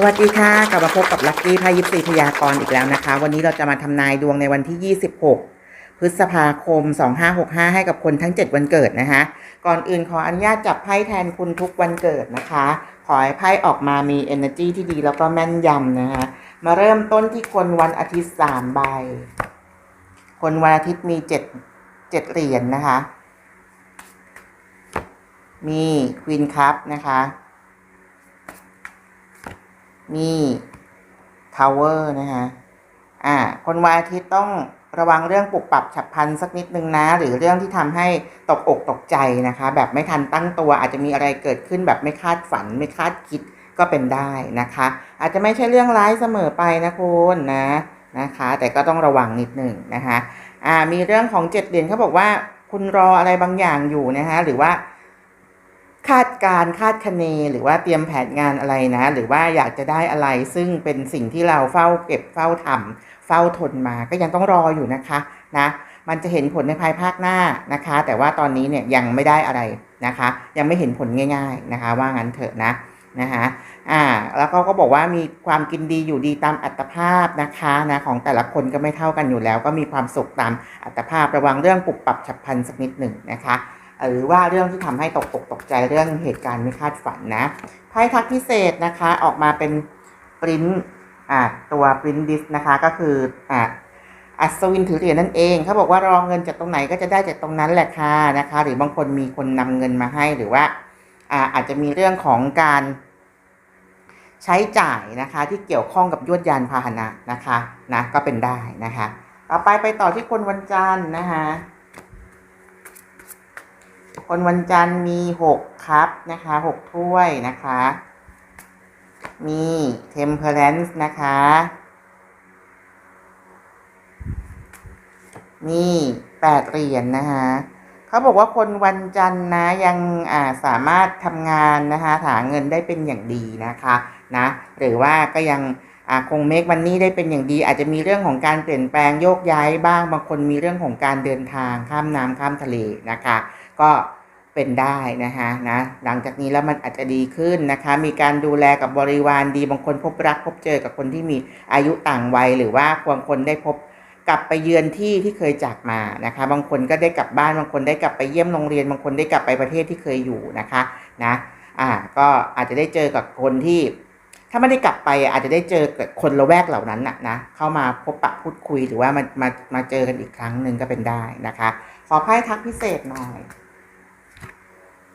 สวัสดีค่ะกลับมาพบกับลัคกี้พายิปซีพยากรณ์อีกแล้วนะคะ วันนี้เราจะมาทำนายดวงในวันที่ 26 พฤษภาคม 2565 ให้กับคนทั้ง 7 วันเกิดนะคะ ก่อนอื่นขออนุญาตจับไพ่แทนคุณทุกวันเกิดนะคะ ขอให้ไพ่ออกมามี energy ที่ดีแล้วก็แม่นยำนะคะ มาเริ่มต้นที่คนวันอาทิตย์3ใบ คนวันอาทิตย์มี 7 7เหรียญนนะคะ มีควีนคัพนะคะ มีทาวเวอร์นะคะอ่าคนวันอาทิตย์ต้องระวังเรื่องปรับปรับฉับพลันสักนิดนึงนะ หรือเรื่องที่ทำให้ตกอกตกใจนะคะ แบบไม่ทันตั้งตัวอาจจะมีอะไรเกิดขึ้นแบบไม่คาดฝัน ไม่คาดคิดก็เป็นได้นะคะ อาจจะไม่ใช่เรื่องร้ายเสมอไปนะคุณนะนะคะ แต่ก็ต้องระวังนิดหนึ่งนะคะอ่ามีเรื่องของเจ็ดเหรียญเขาบอกว่าคุณรออะไรบางอย่างอยู่นะคะหรือว่า คาดการคาดคะเน หรือว่าเตรียมแผนงานอะไรนะ หรือว่าอยากจะได้อะไร ซึ่งเป็นสิ่งที่เราเฝ้าเก็บเฝ้าทำเฝ้าทนมาก็ยังต้องรออยู่นะคะนะมันจะเห็นผลในภายภาคหน้านะคะ แต่ว่าตอนนี้เนี่ยยังไม่ได้อะไรนะคะ ยังไม่เห็นผลง่าย ๆนะคะ ว่างั้นเถอะนะนะคะอ่าแล้วก็ก็บอกว่ามีความกินดีอยู่ดีตามอัตภาพนะคะนะของแต่ละคนก็ไม่เท่ากันอยู่แล้ว ก็มีความสุขตามอัตภาพระวังเรื่องปรับปรับฉับพลันสักนิดหนึ่งนะคะ หรือว่าเรื่องที่ทำให้ตกอกตกใจเรื่องเหตุการณ์ไม่คาดฝันนะไพ่ทักพิเศษนะคะออกมาเป็นปริ้นอ่าตัวปริ้นดิสนะคะก็คืออ่าอัศวินถือเหรียญนั่นเองเขาบอกว่ารองเงินจากตรงไหนก็จะได้จากตรงนั้นแหละค่ะนะคะ หรือบางคนมีคนนำเงินมาให้หรือว่าอ่าอาจจะมีเรื่องของการใช้จ่ายนะคะที่เกี่ยวข้องกับยวดยานพาหนะนะคะนะก็เป็นได้นะคะ ต่อไปไปต่อที่คนวันจันทร์นะคะ คนวันจันทร์มีหกครับนะคะหกถ้วยนะคะ มี temperance นะคะมีแปดเหรียญนนะคะเขาบอกว่าคนวันจันทร์นะยังอ่าสามารถทำงานนะคะหาเงินได้เป็นอย่างดีนะคะนะหรือว่าก็ยัง คงเมคมันนี่ได้เป็นอย่างดี อาจจะมีเรื่องของการเปลี่ยนแปลงโยกย้ายบ้าง บางคนมีเรื่องของการเดินทางข้ามน้ำข้ามทะเลนะคะ ก็เป็นได้นะคะนะหลังจากนี้แล้วมันอาจจะดีขึ้นนะคะ มีการดูแลกับบริวารดี บางคนพบรักพบเจอกับคนที่มีอายุต่างวัย หรือว่าบางคนได้พบกลับไปเยือนที่ที่เคยจากมานะคะ บางคนก็ได้กลับบ้าน บางคนได้กลับไปเยี่ยมโรงเรียน บางคนได้กลับไปประเทศที่เคยอยู่นะคะนะอ่าก็อาจจะได้เจอกับคนที่ ถ้าไม่ได้กลับไปอาจจะได้เจอคนละแวกเหล่านั้นนะนะเข้ามาพบปะพูดคุยหรือว่ามามามาเจอกันอีกครั้งหนึ่งก็เป็นได้นะคะ ขอไพ่ทักพิเศษหน่อย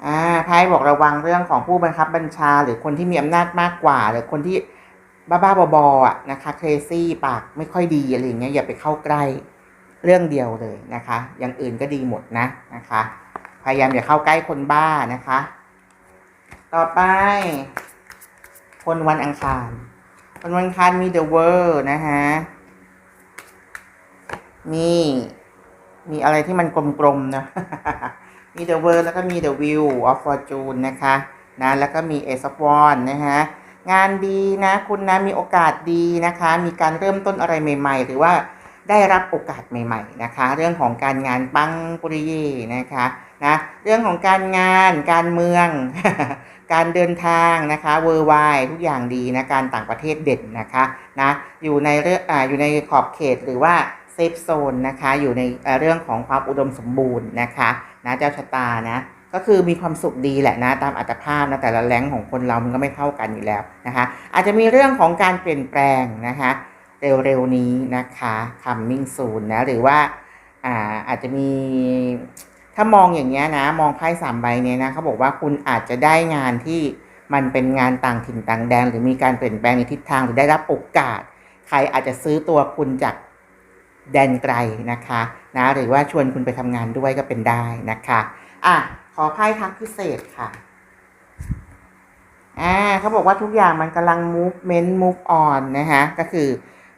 อ่าไพ่บอกระวังเรื่องของผู้บังคับบัญชา หรือคนที่มีอำนาจมากกว่า หรือคนที่บ้าๆบอๆอะนะคะเครซี่ปากไม่ค่อยดีอะไรอย่างเงี้ยอย่าไปเข้าใกล้เรื่องเดียวเลยนะคะ อย่างอื่นก็ดีหมดนะนะคะ พยายามอย่าเข้าใกล้คนบ้านะคะ ต่อไป คนวันอังคารคนวันอังคารมี The World นะคะมีมีอะไรที่มันกลมๆนะมี The World แล้วก็มี The Wheel of Fortune นะคะนะแล้วก็มี Ace of Wands นะคะงานดีนะคุณนะมีโอกาสดีนะคะ มีการเริ่มต้นอะไรใหม่ ๆ หรือว่าได้รับโอกาสใหม่ ๆ นะคะ เรื่องของการงานปังปุริเย่นะคะ นะเรื่องของการงาน การเมือง การเดินทางนะคะเวอร์ไวทุกอย่างดีนะการต่างประเทศเด่นนะคะนะอยู่ในเรื่องออยู่ในขอบเขตหรือว่าเซฟโซนนะคะอยู่ในเเรื่องของความอุดมสมบูรณ์นะคะนะเจ้าชะตานะก็คือมีความสุขดีแหละนะตามอัตภาพนะแต่ละแรงของคนเรามันก็ไม่เท่ากันอยู่แล้วนะคะอาจจะมีเรื่องของการเปลี่ยนแปลงนะคะเร็วๆนี้นะคะ coming soon นะหรือว่าอ่าอาจจะมี ถ้ามองอย่างเงี้ยนะ มองไพ่สามใบเนี่ยนะเขาบอกว่าคุณอาจจะได้งานที่มันเป็นงานต่างถิ่นต่างแดน หรือมีการเปลี่ยนแปลงในทิศทางหรือได้รับโอกาส ใครอาจจะซื้อตัวคุณจากแดนไกลนะคะนะหรือว่าชวนคุณไปทำงานด้วยก็เป็นได้นะคะอะขอไพ่ทักพิเศษค่ะอ่าเขาบอกว่าทุกอย่างมันกำลัง movement move on นะคะก็คือ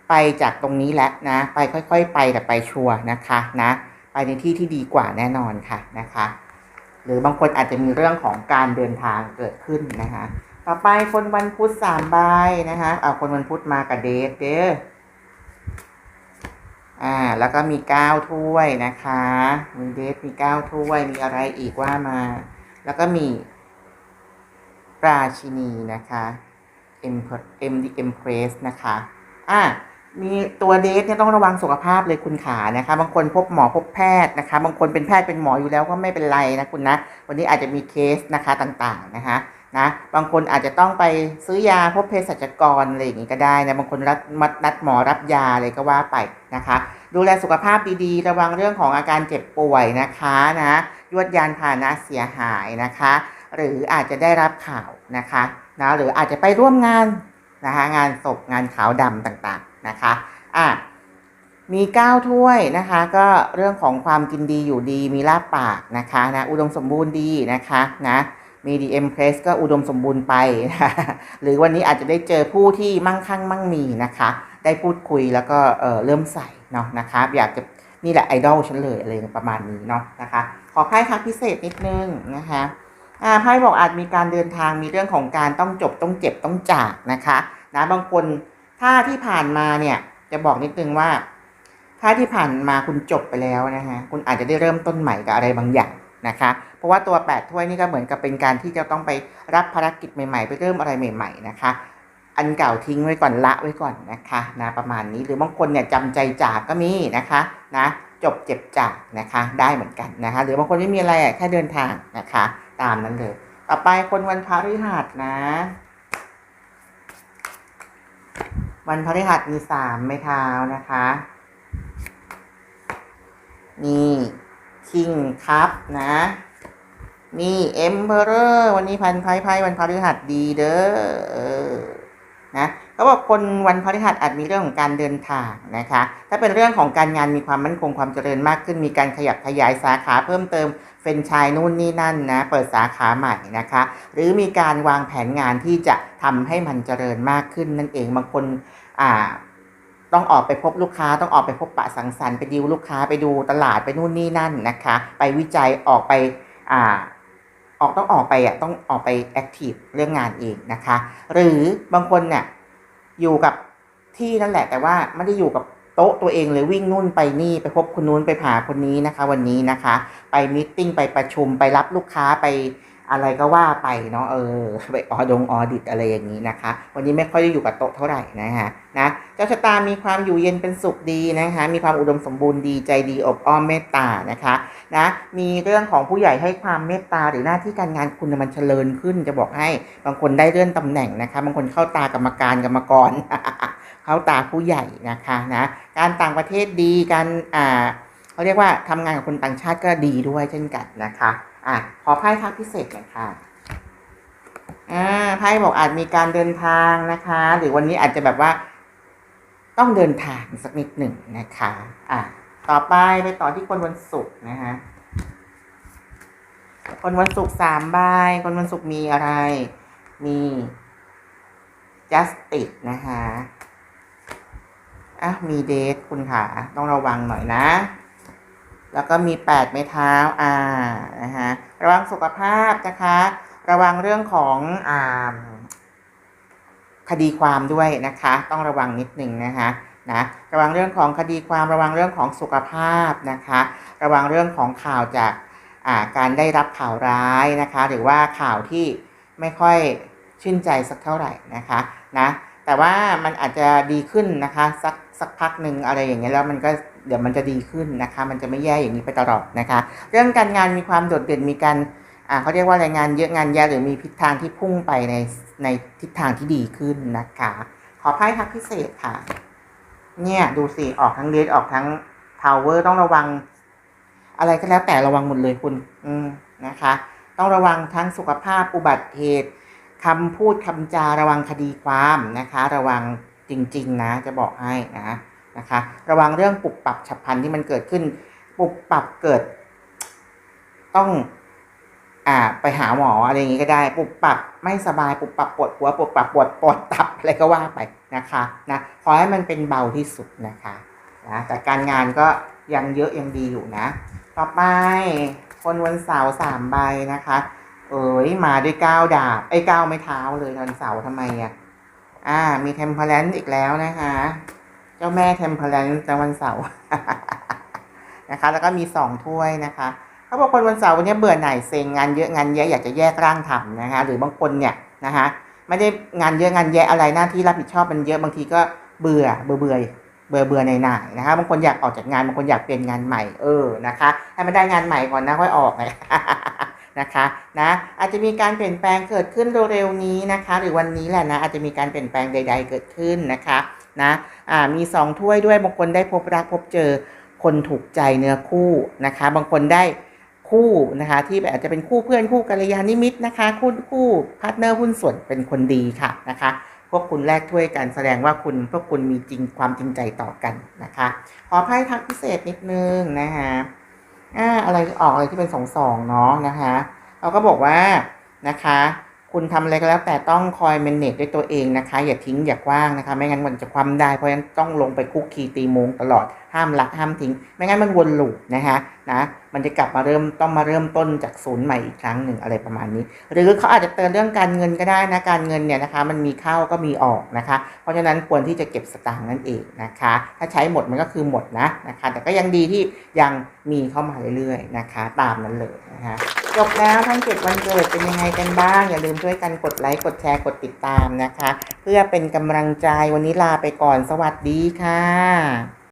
ไปจากตรงนี้แล้วนะ ไปค่อย ๆ ไปแต่ไปชัวร์นะคะนะ ไปในที่ที่ดีกว่าแน่นอนค่ะนะคะ หรือบางคนอาจจะมีเรื่องของการเดินทางเกิดขึ้นนะคะ ต่อไปคนวันพุธสามใบนะคะเอาคนวันพุธมากับเดทเด้ออ่าแล้วก็มีเก้าถ้วยนะคะ มีเดทมีเก้าถ้วยมีอะไรอีกว่ามา แล้วก็มีราชินีนะคะ M D Empress นะคะอะ มีตัวเดทเนี่ยต้องระวังสุขภาพเลยคุณขานะคะ บางคนพบหมอพบแพทย์นะคะ บางคนเป็นแพทย์เป็นหมออยู่แล้วก็ไม่เป็นไรนะคุณนะ วันนี้อาจจะมีเคสนะคะต่างๆนะคะนะบางคนอาจจะต้องไปซื้อยาพบเภสัชกรอะไรอย่างนี้ก็ได้นะบางคนรับมัดนัดหมอรับยาอะไรก็ว่าไปนะคะ ดูแลสุขภาพดีๆ ระวังเรื่องของอาการเจ็บป่วยนะคะนะยวดยานพาหนะเสียหายนะคะ หรืออาจจะได้รับข่าวนะคะนะหรืออาจจะไปร่วมงานนะคะงานศพงานขาวดำต่างๆ นะคะอะมี9ถ้วยนะคะ ก็เรื่องของความกินดีอยู่ดีมีลาบปากนะคะนะอุดมสมบูรณ์ดีนะคะนะมีดีเอ็มเพรสก็อุดมสมบูรณ์ไปนะคะหรือวันนี้อาจจะได้เจอผู้ที่มั่งคั่งมั่งมีนะคะ ได้พูดคุยแล้วก็เออเริ่มใส่เนาะนะคะ อยากจะนี่แหละไอดอลฉันเลยอะไรประมาณนี้เนาะนะคะ ขอไพ่คักพิเศษนิดนึงนะคะอ่าไพ่บอกอาจมีการเดินทางมีเรื่องของการต้องจบต้องเจ็บต้องจากนะคะนะบางคน ถ้าที่ผ่านมาเนี่ย จะบอกนิดนึงว่า ถ้าที่ผ่านมาคุณจบไปแล้วนะฮะคุณอาจจะได้เริ่มต้นใหม่กับอะไรบางอย่างนะคะ เพราะว่าตัวแปดถ้วยนี่ก็เหมือนกับเป็นการที่จะต้องไปรับภารกิจใหม่ๆ ไปเริ่มอะไรใหม่ ๆ นะคะ อันเก่าทิ้งไว้ก่อนละไว้ก่อนนะคะนะประมาณนี้หรือบางคนเนี่ยจำใจจากก็มีนะคะนะจบเจ็บจากนะคะได้เหมือนกันนะคะ หรือบางคนไม่มีอะไรแค่เดินทางนะคะ ตามนั้นเลย ต่อไปคนวันพฤหัสนะ วันพฤหัสมีสามไม้เท้านะคะ นี่คิงครับนะ นี่เอ็มเพอร์วันนี้พันไพ่ไพ่วันพฤหัสดีเด้อออนะ เขาบอกคนวันพฤหัสอาจมีเรื่องของการเดินทางนะคะ ถ้าเป็นเรื่องของการงานมีความมั่นคงความเจริญมากขึ้น มีการขยับขยายสาขาเพิ่มเติมเฟรนชายนู่นนี่นั่นนะ เปิดสาขาใหม่นะคะ หรือมีการวางแผนงานที่จะทำให้มันเจริญมากขึ้นนั่นเองบางคนอ่าต้องออกไปพบลูกค้าต้องออกไปพบปะสังสรรค์ไปดิวลูกค้าไปดูตลาดไปนู่นนี่นั่นนะคะ ไปวิจัยออกไปอ่าออกต้องออกไปอะต้องออกไปแอคทีฟเรื่องงานเองนะคะ หรือบางคนเนี่ย อยู่กับที่นั่นแหละ แต่ว่าไม่ได้อยู่กับโต๊ะตัวเองเลยวิ่งนู่นไปนี่ไปพบคนนู้นไปหาคนนี้นะคะ วันนี้นะคะ ไปมิ팅ไปประชุมไปรับลูกค้าไป อะไรก็ว่าไปเนาะเออไปออดงออดิตอะไรอย่างนี้นะคะ วันนี้ไม่ค่อยได้อยู่กับโต๊ะเท่าไหร่นะคะนะเจ้าชะตามีความอยู่เย็นเป็นสุขดีนะคะ มีความอุดมสมบูรณ์ดีใจดีอบอ้อมเมตตานะคะนะมีเรื่องของผู้ใหญ่ให้ความเมตตาหรือหน้าที่การงานคุณมันเจริญขึ้นจะบอกให้บางคนได้เลื่อนตำแหน่งนะคะบางคนเข้าตากรรมการกรรมกรเข้าตาผู้ใหญ่นะคะนะการต่างประเทศดีการอ่าเขาเรียกว่าทำงานกับคนต่างชาติก็ดีด้วยเช่นกันนะคะ อะขอไพ่ทักพิเศษหน่อยค่ะอ่าไพ่บอกอาจมีการเดินทางนะคะ หรือวันนี้อาจจะแบบว่า ต้องเดินทางสักนิดหนึ่งนะคะ อะต่อไปไปต่อที่คนวันศุกร์นะคะคนวันศุกร์สามใบคนวันศุกร์มีอะไร มี justice นะคะอะมีเดทคุณค่ะ ต้องระวังหน่อยนะ แล้วก็มีแปดไม้เท้าอ่านะฮะระวังสุขภาพนะคะ ระวังเรื่องของอ่าคดีความด้วยนะคะ ต้องระวังนิดหนึ่งนะคะนะระวังเรื่องของคดีความระวังเรื่องของสุขภาพนะคะ ระวังเรื่องของข่าวจากาการได้รับข่าวร้ายนะคะ หรือว่าข่าวที่ไม่ค่อยชื่นใจสักเท่าไหร่นะคะนะแต่ว่ามันอาจจะดีขึ้นนะคะสักสักพักหนึ่งอะไรอย่างเงี้ยแล้วมันก็ เดี๋ยวมันจะดีขึ้นนะคะ มันจะไม่แย่อย่างนี้ไปตลอดนะคะ เรื่องการงานมีความโดดเด่นมีการอ่าเขาเรียกว่าอะไรงานเยอะงานแย่หรือมีทิศทางที่พุ่งไปในในทิศทางที่ดีขึ้นนะคะ ขอไพ่ทักพิเศษค่ะ เนี่ยดูสิออกทั้งเลดออกทั้งทาวเวอร์ต้องระวัง อะไรก็แล้วแต่ระวังหมดเลยคุณ อืมนะคะ ต้องระวังทั้งสุขภาพอุบัติเหตุคำพูดคำจาระวังคดีความนะคะ ระวังจริง ๆ นะ จะบอกให้นะ นะคะ ระวังเรื่องปุบปรับฉับพลันที่มันเกิดขึ้น ปุบปรับเกิด ต้องอ่าไปหาหมออะไรอย่างงี้ก็ได้ ปุบปรับไม่สบายปุบปรับปวดหัวปุบปรับปวดปวดตับอะไรก็ว่าไปนะคะนะขอให้มันเป็นเบาที่สุดนะคะนะแต่การงานก็ยังเยอะยังดีอยู่นะ ต่อไปคนวันเสาร์สามใบนะคะ เอ๋ยมาด้วยก้าวดาบไอ้ก้าวไม่เท้าเลยวันเสาร์ทำไมอะอ่ามีเทมเพลนอีกแล้วนะคะ เจ้าแม่เทมเพลนในวันเสาร์นะคะ แล้วก็มีสองถ้วยนะคะเขาบอกคนวันเสาร์วันนี้เบื่อหน่ายเซ็งงานเยอะงานเยอะอยากจะแยกร่างทำนะคะ หรือบางคนเนี่ยนะคะไม่ได้งานเยอะงานแยะอะไรหน้าที่รับผิดชอบมันเยอะบางทีก็เบื่อเบื่อเบื่อเบื่อเบื่อในหน่ายนะคะบางคนอยากออกจากงานบางคนอยากเปลี่ยนงานใหม่เออนะคะให้มันได้งานใหม่ก่อนนะค่อยออกเลย นะคะนะอาจจะมีการเปลี่ยนแปลงเกิดขึ้นเร็วๆนี้นะคะ หรือวันนี้แหละนะอาจจะมีการเปลี่ยนแปลงใด ๆ เกิดขึ้นนะคะนะอ่ามีสองถ้วยด้วยบางคนได้พบรักพบเจอคนถูกใจเนื้อคู่นะคะ บางคนได้คู่นะคะที่แบบอาจจะเป็นคู่เพื่อนคู่กัลยาณมิตรนะคะคู่คู่พาร์ทเนอร์หุ้นส่วนเป็นคนดีค่ะนะคะพวกคุณแลกถ้วยกันแสดงว่าคุณพวกคุณมีจริงความจริงใจต่อกันนะคะ ขอไพ่ทักพิเศษนิดนึงนะคะ อ่าอะไรออกอะไรที่เป็นสองสองเนาะนะคะเราก็บอกว่านะคะ คุณทำอะไรก็แล้วแต่ต้องคอย manage ด้วยตัวเองนะคะ อย่าทิ้งอย่ากว้างนะคะ ไม่งั้นมันจะคว่ำได้เพราะฉะนั้นต้องลงไปคุกคีตีมงตลอด ห้ามละห้ามทิ้ง ไม่งั้นมันวนลูปนะคะนะมันจะกลับมาเริ่มต้องมาเริ่มต้นจากศูนย์ใหม่อีกครั้งหนึ่งอะไรประมาณนี้ หรือเขาอาจจะเตือนเรื่องการเงินก็ได้นะการเงินเนี่ยนะคะ มันมีเข้าก็มีออกนะคะ เพราะฉะนั้นควรที่จะเก็บสตางค์นั่นเองนะคะ ถ้าใช้หมดมันก็คือหมดนะนะคะ แต่ก็ยังดีที่ยังมีเข้ามาเรื่อยๆนะคะ ตามนั้นเลยนะคะจบแล้วทั้งเจ็ดวันเกิดเป็นยังไงกันบ้าง อย่าลืมช่วยกันกดไลค์กดแชร์กดติดตามนะคะ เพื่อเป็นกำลังใจวันนี้ลาไปก่อนสวัสดีค่ะ